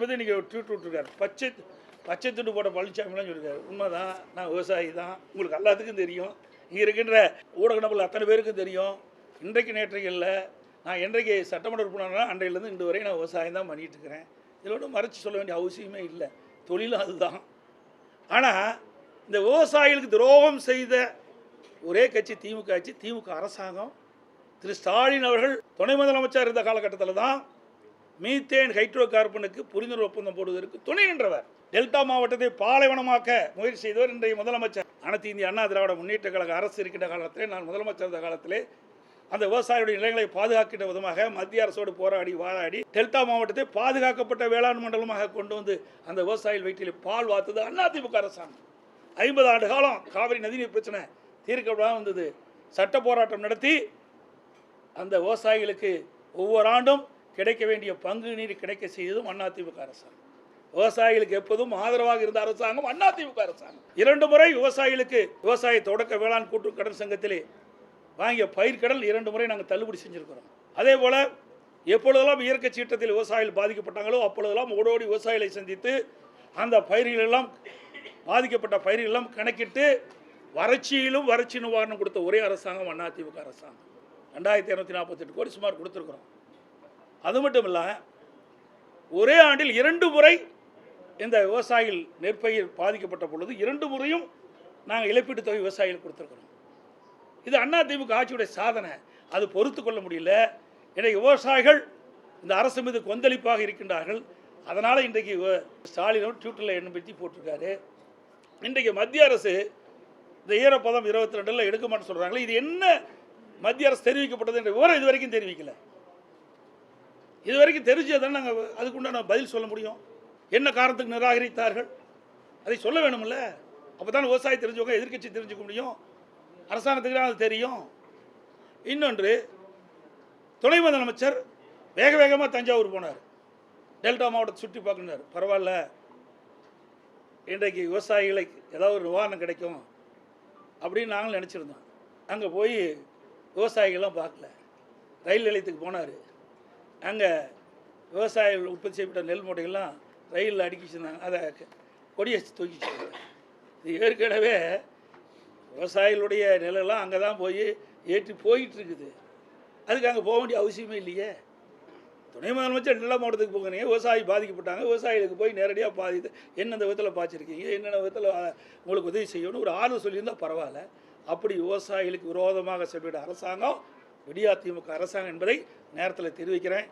பற்றி இன்றைக்கி ஒரு ட்வீட் விட்ருக்காரு பச்சை பச்சை துண்டு போட்ட பழனிசாமிலாம் சொல்லியிருக்காரு. உண்மைதான் நான் விவசாயி தான். உங்களுக்கு எல்லாத்துக்கும் தெரியும். இங்கே இருக்கின்ற ஊடக நபர்கள் அத்தனை பேருக்கும் தெரியும். இன்றைக்கு நேற்றைக்கு இல்லை. நான் என்றைக்கு சட்டமன்ற உறுப்பினர்னா அன்றையிலேருந்து இன்று வரை நான் விவசாயம் தான் பண்ணிகிட்டு இருக்கிறேன். இதில் ஒன்றும் மறைச்சி சொல்ல வேண்டிய அவசியமே இல்லை. தொழிலும் அதுதான். ஆனால் இந்த விவசாயிகளுக்கு துரோகம் செய்த ஒரே கட்சி திமுக ஆட்சி திமுக அரசாங்கம் திரு ஸ்டாலின் அவர்கள் துணை முதலமைச்சர் இருந்த காலகட்டத்தில் தான் மீத்தேன் ஹைட்ரோ கார்பனுக்கு புரிந்துணர்வு ஒப்பந்தம் போடுவதற்கு துணை நின்றவர். டெல்டா மாவட்டத்தை பாலைவனமாக்க முயற்சி செய்தவர் இன்றைய முதலமைச்சர். அனைத்து இந்திய அண்ணா திராவிட முன்னேற்ற கழக அரசு இருக்கின்ற காலத்திலே நான் முதலமைச்சர் இருந்த காலத்திலே அந்த விவசாயிகளுடைய நிலங்களை பாதுகாக்கின்ற விதமாக மத்திய அரசோடு போராடி வாராடி டெல்டா மாவட்டத்தை பாதுகாக்கப்பட்ட வேளாண் மண்டலமாக கொண்டு வந்து அந்த விவசாயிகள் வயிற்றில் பால் வாத்தது அதிமுக அரசாங்கம். ஐம்பது ஆண்டு காலம் காவிரி நதிநீர் பிரச்சனை தீர்க்கப்படாமல் வந்தது. சட்ட போராட்டம் நடத்தி அந்த விவசாயிகளுக்கு ஒவ்வொரு ஆண்டும் கிடைக்க வேண்டிய பங்கு நீர் கிடைக்க செய்ததும் அதிமுக அரசாங்கம். விவசாயிகளுக்கு எப்போதும் ஆதரவாக இருந்த அரசாங்கம் அதிமுக அரசாங்கம். இரண்டு முறை விவசாயிகளுக்கு விவசாய தொடக்க வேளாண் கூட்டு கடன் சங்கத்திலே வாங்கிய பயிர்க்கடன் இரண்டு முறை நாங்கள் தள்ளுபடி செஞ்சுருக்கிறோம். அதே போல் எப்பொழுதெல்லாம் இயற்கை சீற்றத்தில் விவசாயிகள் பாதிக்கப்பட்டாங்களோ அப்பொழுதெல்லாம் ஓடோடி விவசாயிகளை சந்தித்து அந்த பயிர்களெல்லாம் பாதிக்கப்பட்ட பயிர்களெல்லாம் கணக்கிட்டு வறட்சியிலும் வறட்சி நிவாரணம் கொடுத்த ஒரே அரசாங்கம் அதிமுக அரசாங்கம். ரெண்டாயிரத்தி இரநூத்தி நாற்பத்தெட்டு கோடி சுமார் கொடுத்துருக்குறோம். அது மட்டும் இல்லை ஒரே ஆண்டில் இரண்டு முறை இந்த விவசாயிகள் நெற்பயிர் பாதிக்கப்பட்ட பொழுது இரண்டு முறையும் நாங்கள் இழப்பீட்டு தொகை விவசாயிகளுக்கு கொடுத்துருக்குறோம். இது அண்ணா திமுக ஆட்சியுடைய சாதனை. அது பொறுத்து கொள்ள முடியல. இன்றைக்கு விவசாயிகள் இந்த அரசு மீது கொந்தளிப்பாக இருக்கின்றார்கள். அதனால் இன்றைக்கு வ- ஸ்டாலினும் ட்விட்டரில் எண்ணம் பற்றி போட்டிருக்காரு. இன்றைக்கு மத்திய அரசு இந்த ஈரப்பதம் இருபத்தி ரெண்டில் எடுக்க மாட்டேன்னு சொல்கிறாங்களே இது என்ன மத்திய அரசு தெரிவிக்கப்பட்டது என்ற விவரம் இது வரைக்கும் தெரிவிக்கலை. இது வரைக்கும் தெரிஞ்சதான் நாங்கள் அதுக்குண்டான பதில் சொல்ல முடியும். என்ன காரணத்துக்கு நிராகரித்தார்கள்? அதை சொல்ல வேணும்ல. அப்போ தான் விவசாயி தெரிஞ்சவங்க எதிர்கட்சி தெரிஞ்சுக்க முடியும். அரசாங்கத்துக்கு தான் அது தெரியும். இன்னொன்று துணை முதலமைச்சர் வேக வேகமாக தஞ்சாவூர் போனார். டெல்டா மாவட்டத்தை சுற்றி பார்க்கணுனார் பரவாயில்ல. இன்றைக்கு விவசாயிகளுக்கு ஏதாவது ஒரு நிவாரணம் கிடைக்கும் அப்படின்னு நாங்களும் நினச்சிருந்தோம். அங்கே போய் விவசாயிகள்லாம் பார்க்கல. ரயில் நிலையத்துக்கு போனார். அங்கே விவசாயிகள் உற்பத்தி செய்யப்பட்ட நெல் மூட்டைகள்லாம் ரயிலில் அடுக்கி வச்சிருந்தாங்க அதை கொடியை தூக்கி வச்சுருந்தாங்க இது ஏற்கனவே விவசாயிகளுடைய நிலெல்லாம் அங்கே தான் போய் ஏற்றி போயிட்டு இருக்குது அதுக்கு அங்கே போக வேண்டிய அவசியமே இல்லையே. துணை முதலமைச்சர் நில மாவட்டத்துக்கு போகிறீங்க விவசாயி பாதிக்கப்பட்டாங்க விவசாயிகளுக்கு போய் நேரடியாக பாதித்து என்னென்ன விதத்தில் பாய்ச்சிருக்கீங்க என்னென்ன விதத்தில் உங்களுக்கு உதவி செய்யணும்னு ஒரு ஆர்வம் சொல்லியிருந்தால் பரவாயில்ல. அப்படி விவசாயிகளுக்கு விரோதமாக செல்லிட அரசாங்கம் விடியா திமுக அரசாங்கம் என்பதை நேரத்தில் தெரிவிக்கிறேன்.